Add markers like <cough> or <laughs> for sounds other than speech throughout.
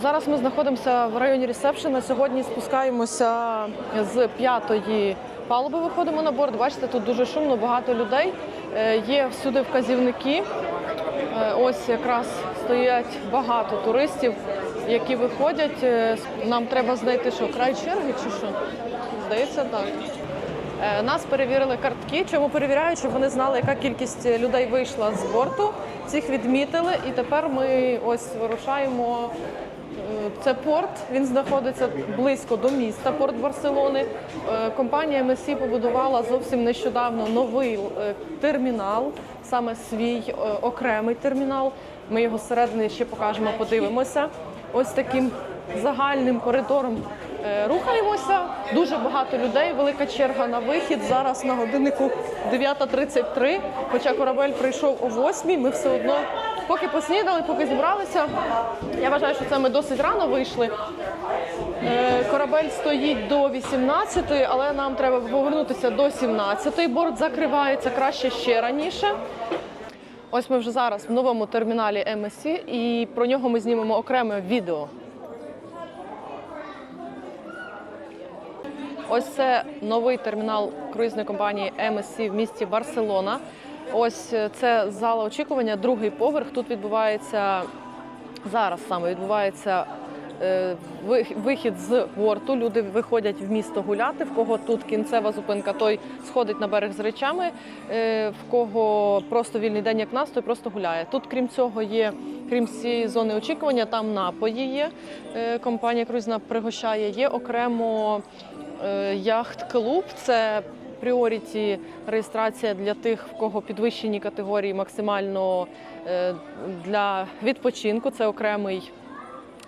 Зараз ми знаходимося в районі ресепшена. Сьогодні спускаємося з п'ятої палуби. Виходимо на борт. Бачите, тут дуже шумно, багато людей. Е, Є всюди вказівники. Е, Ось якраз стоять багато туристів, які виходять. Е, Нам треба знайти, що край черги чи що? Здається, так. Нас перевірили картки. Чому перевіряють, щоб вони знали, яка кількість людей вийшла з борту. Всіх відмітили, і тепер ми ось вирушаємо. Це порт. Він знаходиться близько до міста, порт Барселони. Е, Компанія MSC побудувала зовсім нещодавно новий е, термінал, саме свій е, окремий термінал. Ми його зсередини ще покажемо, подивимося. Ось таким загальним коридором рухаємося. Дуже багато людей, велика черга на вихід. Зараз на годиннику 9.33, хоча корабель прийшов о 8 ми все одно, поки поснідали, поки зібралися. Я вважаю, що це ми досить рано вийшли. Е, Корабель стоїть до 18, але нам треба повернутися до 17. Борт закривається краще ще раніше. Ось ми вже зараз в новому терміналі MSC і про нього ми знімемо окреме відео. Ось це новий термінал круїзної компанії MSC в місті Барселона. Ось е, це зала очікування, другий поверх. Тут відбувається зараз саме відбувається е, вихід з борту. Люди виходять в місто гуляти. В кого тут кінцева зупинка, той сходить на берег з речами. Е, В кого просто вільний день, як нас, той просто гуляє. Тут, крім цього, є крім цієї зони очікування, там напої є. Компанія круїзна пригощає. Є окремо яхт-клуб. Це пріоріті реєстрація для тих, в кого підвищені категорії максимально е, для відпочинку. Це окремий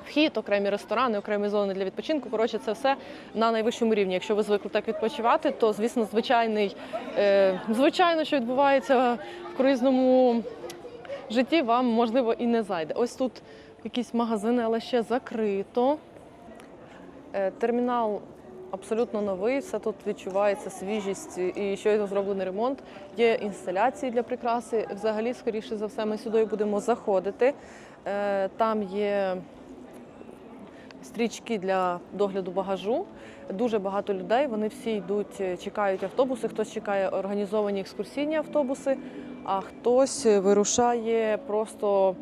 вхід, окремі ресторани, окремі зони для відпочинку. Коротше, це все на найвищому рівні. Якщо ви звикли так відпочивати, то звісно, звичайний, е, звичайно, що відбувається в круїзному житті, вам можливо і не зайде. Ось тут якісь магазини, але ще закрито. Е, Термінал абсолютно новий, все тут відчувається свіжість і щойно зроблений ремонт. Є інсталяції для прикраси. Взагалі, скоріше за все, ми сюди будемо заходити. Е, Там є стрічки для догляду багажу. Дуже багато людей. Вони всі йдуть, е, чекають автобуси. Хтось чекає організовані екскурсійні автобуси, а хтось вирушає просто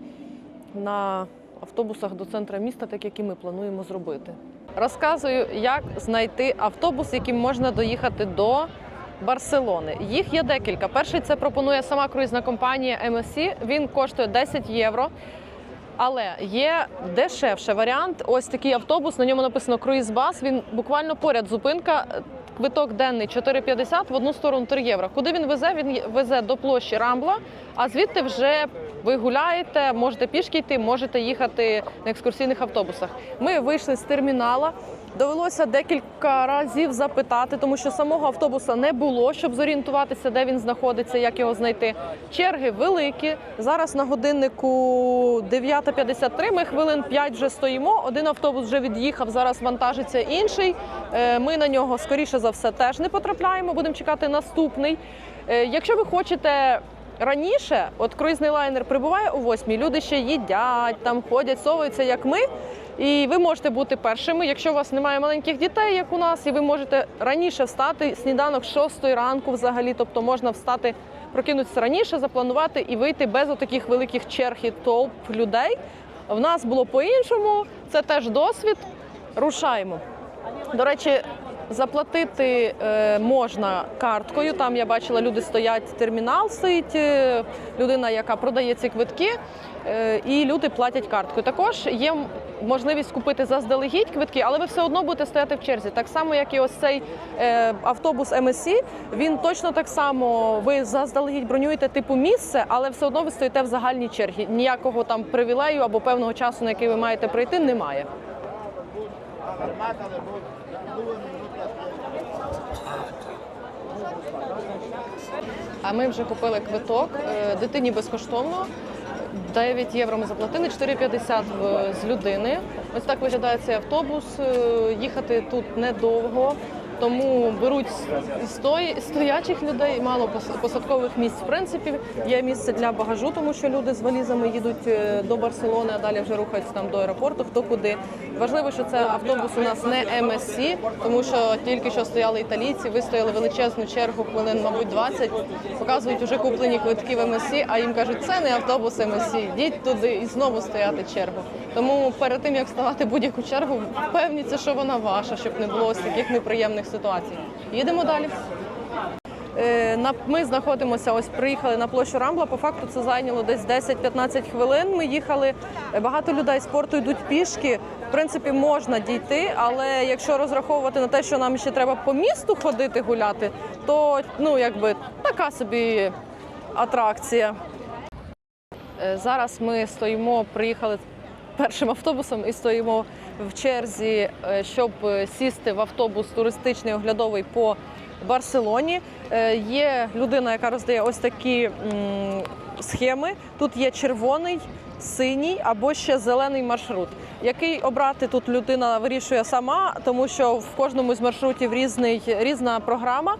на автобусах до центра міста, так як і ми плануємо зробити. Розказую, як знайти автобус, яким можна доїхати до Барселони. Їх є декілька. Перший це пропонує сама круїзна компанія MSC. Він коштує 10 євро. Але є дешевший варіант. Ось такий автобус. На ньому написано круїз-бас. Він буквально поряд зупинка. Квиток денний 4,50, в одну сторону 3 євро. Куди він везе? Він везе до площі Рамбла, а звідти вже ви гуляєте, можете пішки йти, можете їхати на екскурсійних автобусах. Ми вийшли з термінала. Довелося декілька разів запитати, тому що самого автобуса не було, щоб зорієнтуватися, де він знаходиться, як його знайти. Черги великі. Зараз на годиннику 9.53, Ми хвилин 5 вже стоїмо. Один автобус вже від'їхав. Зараз вантажиться інший. Е, Ми на нього скоріше за все теж не потрапляємо. Будемо чекати наступний. Е, Якщо ви хочете. Раніше, от круїзний лайнер прибуває о 8 люди ще їдять, там ходять, совуються, як ми. І ви можете бути першими, якщо у вас немає маленьких дітей, як у нас, і ви можете раніше встати сніданок з 6 ранку взагалі. Тобто можна встати, прокинутися раніше, запланувати і вийти без отаких великих черг і толп людей. В нас було по-іншому, це теж досвід. Рушаємо. До речі, заплатити е, можна карткою. Там я бачила, люди стоять, термінал стоїть, е, людина, яка продає ці квитки, і люди платять карткою. Також є можливість купити заздалегідь квитки, але ви все одно будете стояти в черзі. Так само, як і ось цей е, автобус MSC, він точно так само. Ви заздалегідь бронюєте типу місце, але все одно ви стоїте в загальній черзі. Ніякого там привілею або певного часу, на який ви маєте прийти, немає. А ми вже купили квиток е, дитині безкоштовно. 9 євро ми заплатили, 4,50 в- з людини. Ось так виглядає цей автобус. Е, Їхати тут недовго. Тому беруть стої- стоячих людей, мало пос- посадкових місць. В принципі, є місце для багажу, тому що люди з валізами їдуть е, до Барселони, а далі вже рухаються там до аеропорту, хто куди. Важливо, що це автобус у нас не МСC, тому що тільки що стояли італійці, вистояли величезну чергу, хвилин, мабуть, 20, показують вже куплені квитки в МСC, а їм кажуть, це не автобус МСC, йдіть туди і знову стояти чергу. Тому перед тим як ставати будь-яку чергу, впевніться, що вона ваша, щоб не було ось таких неприємних ситуацій. Їдемо далі. Е, Ми знаходимося, ось приїхали на площу Рамбла. По факту це зайняло десь 10-15 хвилин. Ми їхали. Багато людей спорту йдуть пішки. В принципі, можна дійти, але якщо розраховувати на те, що нам ще треба по місту ходити гуляти, то ну якби така собі атракція. Е, Зараз ми стоїмо, приїхали першим автобусом і стоїмо в черзі, е, щоб е, сісти в автобус туристичний оглядовий по Барселоні. Е, Є людина, яка роздає ось такі схеми. Тут є червоний, синій або ще зелений маршрут. Який обрати тут людина вирішує сама, тому що в кожному з маршрутів різний, різна програма.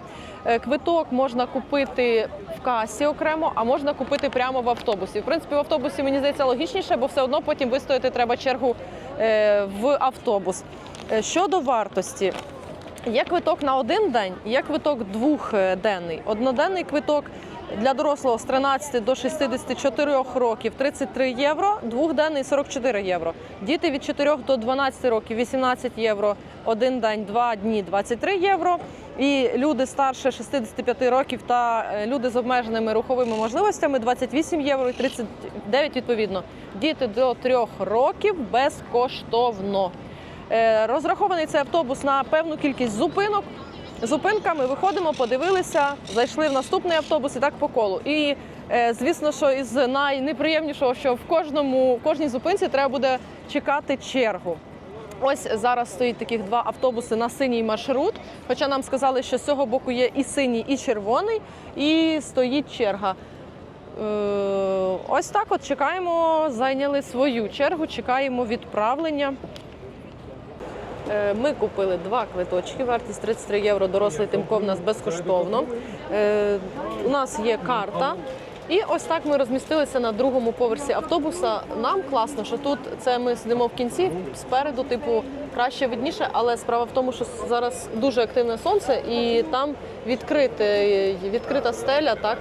Квиток можна купити касі окремо, а можна купити прямо в автобусі. В принципі, в автобусі мені здається логічніше, бо все одно потім вистояти треба чергу е, в автобус. Е, Щодо вартості, Є квиток на один день, є квиток двохденний. Одноденний квиток для дорослого з 13 до 64 років 33 євро, двохденний 44 євро. Діти від 4 до 12 років 18 євро, один день, два дні 23 євро. І люди старше 65 років та е, люди з обмеженими руховими можливостями 28 євро і 39 відповідно. Діти до 3 років безкоштовно. Е, Розрахований цей автобус на певну кількість зупинок. Зупинками виходимо, подивилися, зайшли в наступний автобус і так по колу. І е, звісно, що із найнеприємнішого, що в кожному в кожній зупинці треба буде чекати чергу. Ось зараз стоїть таких два автобуси на синій маршрут. Хоча нам сказали, що з цього боку є і синій, і червоний, і стоїть черга. Е, Ось так от чекаємо, зайняли свою чергу, чекаємо відправлення. Е, Ми купили два квиточки, вартість 33 євро. Дорослий тимко в нас безкоштовно. Е, У нас є карта. І ось так ми розмістилися на другому поверсі автобуса. Нам класно, що тут це ми сидимо в кінці, спереду, типу, краще видніше, але справа в тому, що зараз дуже активне сонце, і там відкрите, відкрита стеля, так.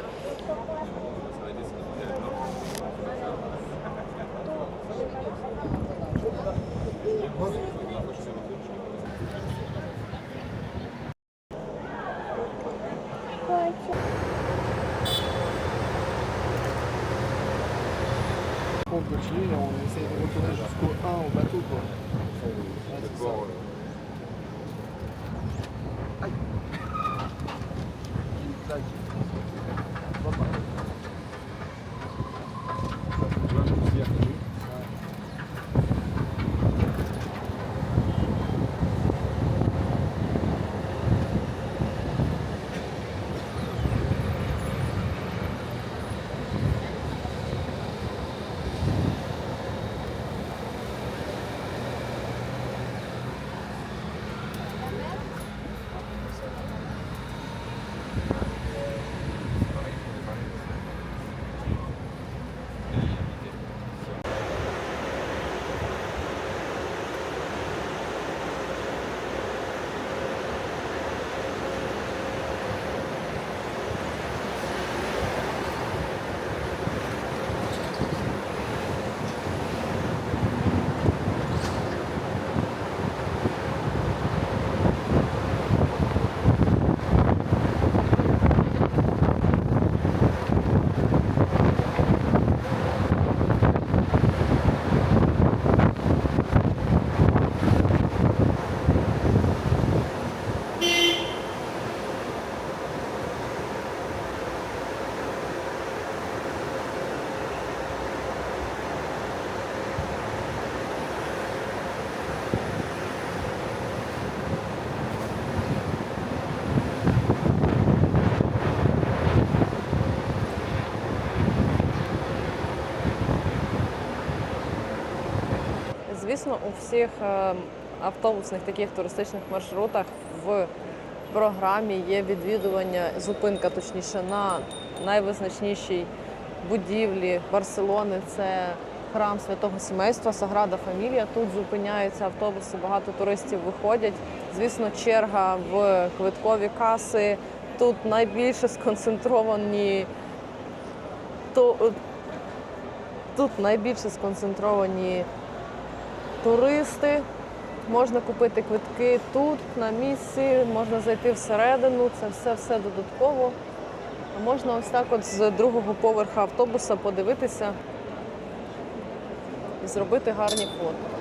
Звісно, у всіх е, автобусних таких туристичних маршрутах в програмі є відвідування, зупинка точніше на найвизначнішій будівлі Барселони. Це храм святого сімейства Саграда Фамілія. Тут зупиняються автобуси, багато туристів виходять. Звісно, черга в квиткові каси. Тут найбільше сконцентровані то тут найбільше сконцентровані туристи. Можна купити квитки тут, на місці, можна зайти всередину, це все все додатково. А можна ось так от з другого поверха автобуса подивитися і зробити гарні фото.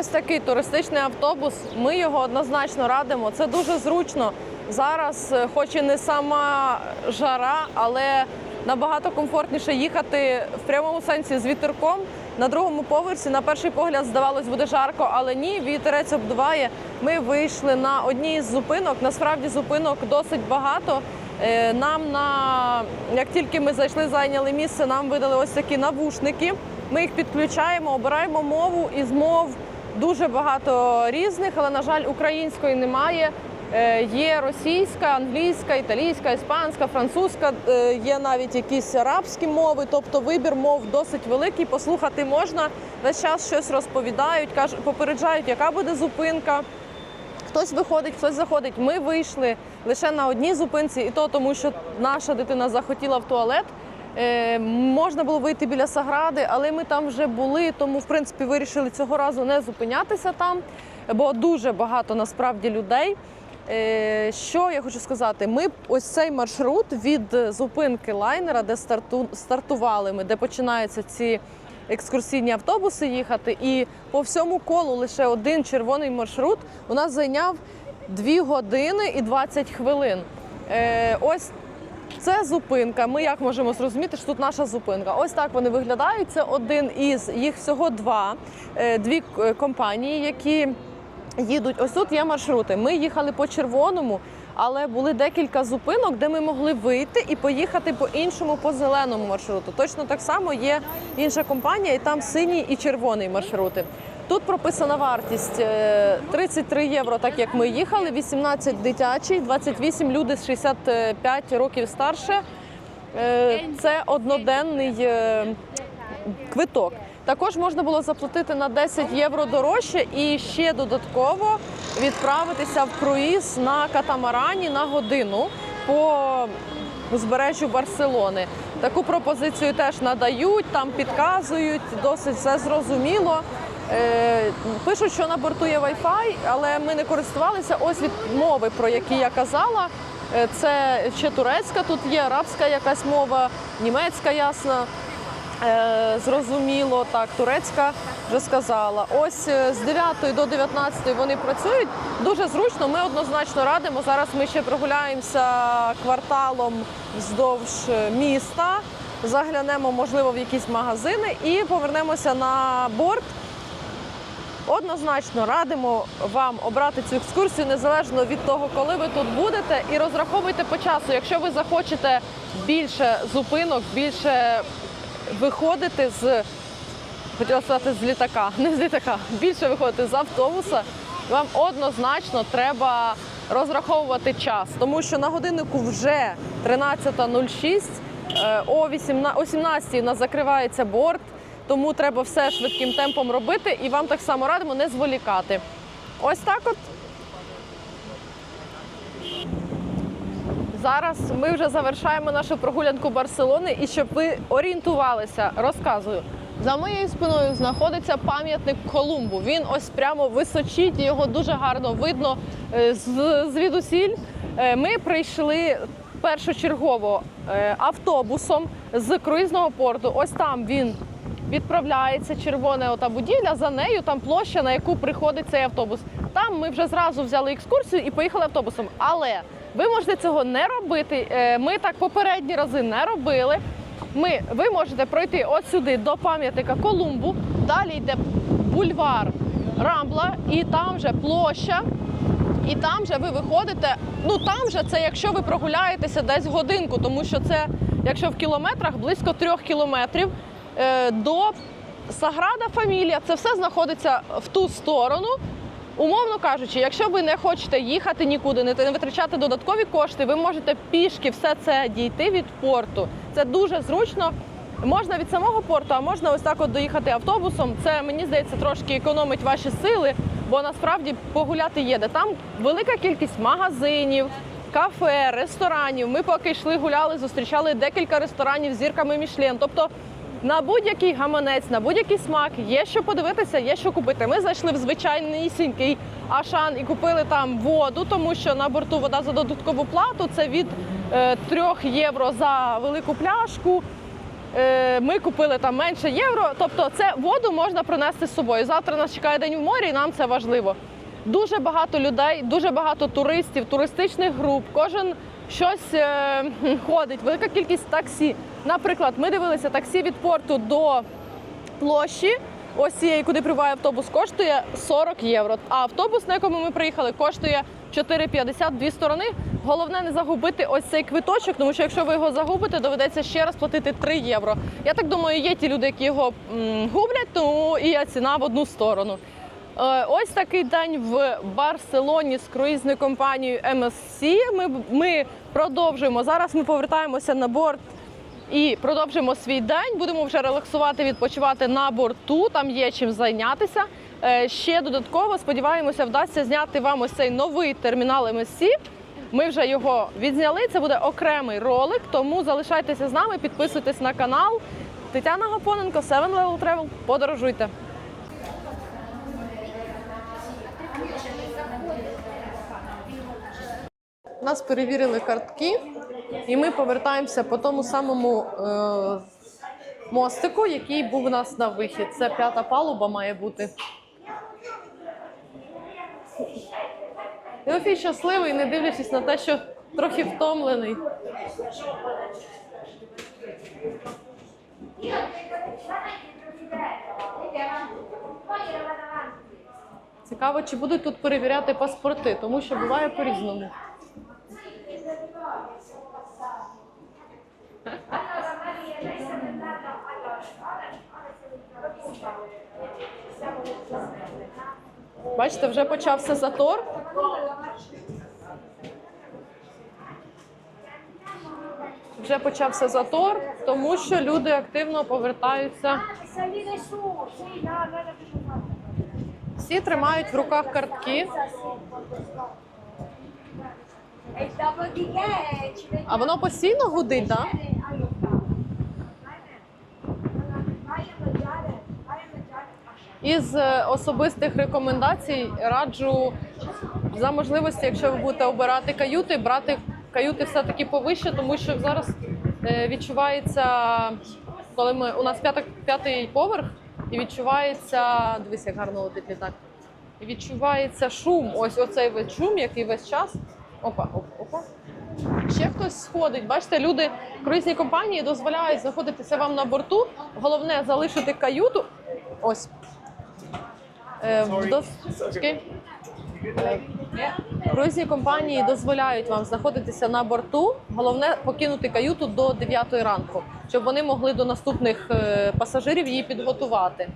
Ось такий туристичний автобус. Ми його однозначно радимо. Це дуже зручно. Зараз, е, хоч і не сама жара, але набагато комфортніше їхати в прямому сенсі з вітерком. На другому поверсі, на перший погляд, здавалось, буде жарко, але ні, вітерець обдуває. Ми вийшли на одній із зупинок. Насправді зупинок досить багато. Е, Нам на як тільки ми зайшли, зайняли місце, нам видали ось такі навушники. Ми їх підключаємо, обираємо мову із мов дуже багато різних, але на жаль, української немає. Е, Є російська, англійська, італійська, іспанська, французька, е, є навіть якісь арабські мови, тобто вибір мов досить великий. Послухати можна. Весь час щось розповідають, кажуть, попереджають, яка буде зупинка. Хтось виходить, хтось заходить. Ми вийшли лише на одній зупинці, і то тому, що наша дитина захотіла в туалет. Е, можна було вийти біля Сагради, але ми там вже були, тому в принципі вирішили цього разу не зупинятися там, бо дуже багато насправді людей. Е, що я хочу сказати? Ми ось цей маршрут від зупинки лайнера, де старту, стартували ми, де починаються ці екскурсійні автобуси їхати, і по всьому колу лише один червоний маршрут у нас зайняв 2 години і 20 хвилин. Е, ось це зупинка. Ми як можемо зрозуміти, що тут наша зупинка? Ось так вони виглядають. Це один із їх всього два, Е, дві е, компанії, які їдуть. Ось тут є маршрути. Ми їхали по червоному, але були декілька зупинок, де ми могли вийти і поїхати по іншому, по зеленому маршруту. Точно так само є інша компанія, і там синій і червоний маршрути. Тут прописана вартість е, 33 євро, так як ми їхали, 18 дитячий, 28 люди з 65 років старше. Е, Це одноденний е, квиток. Також можна було заплатити на 10 євро дорожче і ще додатково відправитися в круїз на катамарані на годину по узбережжю Барселони. Таку пропозицію теж надають, там підказують, досить все зрозуміло. Е, Пишуть, що на борту є Wi-Fi, але ми не користувалися. Ось від мови, про які я казала. Е, Це ще турецька тут є, арабська якась мова, німецька ясна. Е, Зрозуміло, так, турецька вже сказала. Ось з 9 до 19 вони працюють. Дуже зручно. Ми однозначно радимо. Зараз ми ще прогуляємося кварталом вздовж міста, заглянемо, можливо, в якісь магазини і повернемося на борт. Однозначно радимо вам обрати цю екскурсію незалежно від того, коли ви тут будете, і розраховуйте по часу. Якщо ви захочете більше зупинок, більше виходити з хотіла сказати з літака, <laughs> не з літака, більше виходити з автобуса, вам однозначно треба розраховувати час, тому що на годиннику вже 13.06, е, о 18 о 17 у нас закривається борт, тому треба все швидким темпом робити, і вам так само радимо не зволікати. Ось так от. Зараз ми вже завершаємо нашу прогулянку Барселони. І щоб ви орієнтувалися, розказую. За моєю спиною знаходиться пам'ятник Колумбу. Він ось прямо височить, його дуже гарно видно е, звідусіль. Е, Ми прийшли першочергово е, автобусом з круїзного порту. Ось там він відправляється червона ота будівля. За нею там площа, на яку приходить цей автобус. Там ми вже зразу взяли екскурсію і поїхали автобусом. Але ви можете цього не робити. Е, Ми так попередні рази не робили. Ми, ви можете пройти от сюди до пам'ятника Колумбу. Далі йде бульвар Рамбла, і там вже площа. І там же ви виходите. Ну там же це якщо ви прогуляєтеся десь годинку, тому що це, якщо в кілометрах, близько трьох кілометрів до Саграда Фамілія. Це все знаходиться в ту сторону. Умовно кажучи, якщо ви не хочете їхати нікуди, не не витрачати додаткові кошти, ви можете пішки все це дійти від порту. Це дуже зручно. Можна від самого порту, а можна ось так от доїхати автобусом. Це мені здається трошки економить ваші сили, бо насправді погуляти є де. Там велика кількість магазинів, кафе, ресторанів. Ми поки йшли, гуляли, зустрічали декілька ресторанів з зірками Мішлен. Тобто на будь-який гаманець, на будь-який смак є що подивитися, є що купити. Ми зайшли в звичайнісінький Ашан і купили там воду, тому що на борту вода за додаткову плату це від е, 3 євро за велику пляшку. Е, Ми купили там менше євро. Тобто, це воду можна принести з собою. Завтра нас чекає день в морі, і нам це важливо. Дуже багато людей, дуже багато туристів, туристичних груп. Кожен щось е, ходить, велика кількість таксі. Наприклад, ми дивилися таксі від порту до площі. Ось цієї, куди прибуває автобус, коштує 40 євро. А автобус, на якому ми приїхали, коштує 4,50 дві сторони. Головне не загубити ось цей квиточок, тому що якщо ви його загубите, доведеться ще раз платити 3 євро. Я так думаю, є ті люди, які його гублять, тому і ціна в одну сторону. Е, Ось такий день в Барселоні з круїзною компанією MSC. Ми, ми продовжуємо. Зараз ми повертаємося на борт і продовжимо свій день. Будемо вже релаксувати, відпочивати на борту. Там є чим зайнятися. Е, Ще додатково сподіваємося, вдасться зняти вам ось цей новий термінал MSC. Ми вже його відзняли. Це буде окремий ролик, тому залишайтеся з нами, підписуйтесь на канал. Тетяна Гапоненко, Seven Level Travel. Подорожуйте. Нас перевірили картки, і ми повертаємося по тому самому е, мостику, який був у нас на вихід. Це п'ята палуба має бути. Тимофій щасливий, не дивлячись на те, що трохи втомлений. Цікаво, чи будуть тут перевіряти паспорти, тому що буває по-різному. Allora Maria, lei n'è andata, allora, ora, ora siamo siamo nel. Бачите, вже почався затор. Вже почався затор, тому що люди активно повертаються. Всі тримають в руках картки. А воно постійно гудить, так? Із е, особистих рекомендацій раджу за можливості, якщо ви будете обирати каюти, брати каюти все-таки повище, тому що зараз е, відчувається, коли ми у нас п'ятий, п'ятий поверх, і відчувається, дивись, як гарно летить літак. І відчувається шум. Ось оцей шум, який весь час. Опа, опа, опа. Ще хтось сходить. Бачите, люди круїзні компанії дозволяють знаходитися вам на борту. Головне залишити каюту. Ось. Е, окей. Е, Круїзні компанії дозволяють вам знаходитися на борту. Головне покинути каюту до 9 ранку, щоб вони могли до наступних е, пасажирів її підготувати.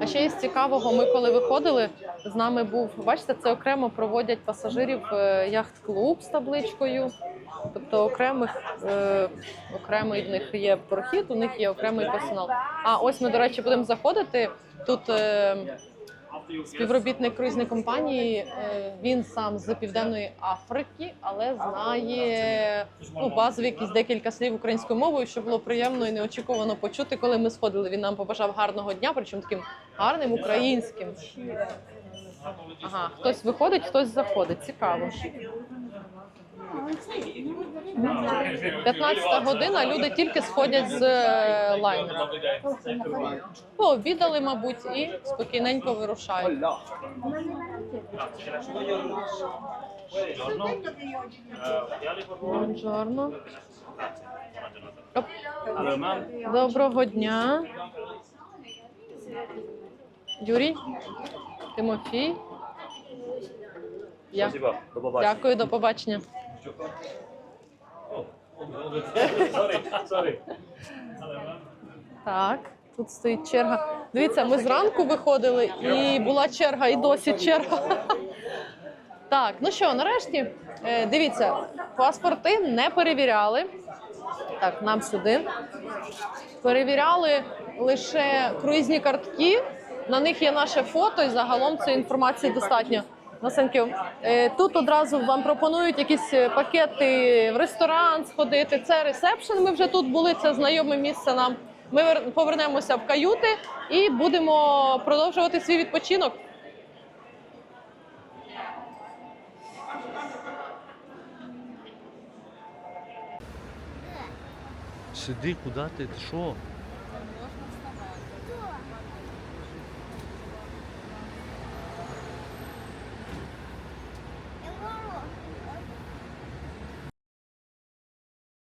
А ще із цікавого, ми коли виходили, з нами був, бачите, це окремо проводять пасажирів е, яхт-клуб з табличкою. Тобто окремих, е, окремий в них є прохід, у них є окремий персонал. А ось ми, до речі, будемо заходити. Тут е, співробітник круїзної компанії, е, він сам з Південної Африки, але знає ну, базові якісь декілька слів українською мовою, що було приємно і неочікувано почути, коли ми сходили. Він нам побажав гарного дня, причому таким гарним українським. Ага, хтось виходить, хтось заходить. Цікаво. 15 година, люди тільки сходять з е, лайнера. Ну, обідали, мабуть, і спокійненько вирушають. Оп. Доброго дня. Юрій, Тимофій. Я. Спасибо. До побачення. Так, тут стоїть черга. Дивіться, ми зранку виходили і була черга, і досі черга. Так, ну що, нарешті, е, дивіться, паспорти не перевіряли. Так, нам сюди. Перевіряли лише круїзні картки. На них є наше фото, і загалом цієї інформації достатньо. Насеньків. Тут одразу вам пропонують якісь е, пакети в ресторан сходити. Це ресепшн. Ми вже тут були. Це знайоме місце нам. Ми вер- повернемося в каюти і будемо продовжувати свій відпочинок. Сиди, куди ти? Ти що?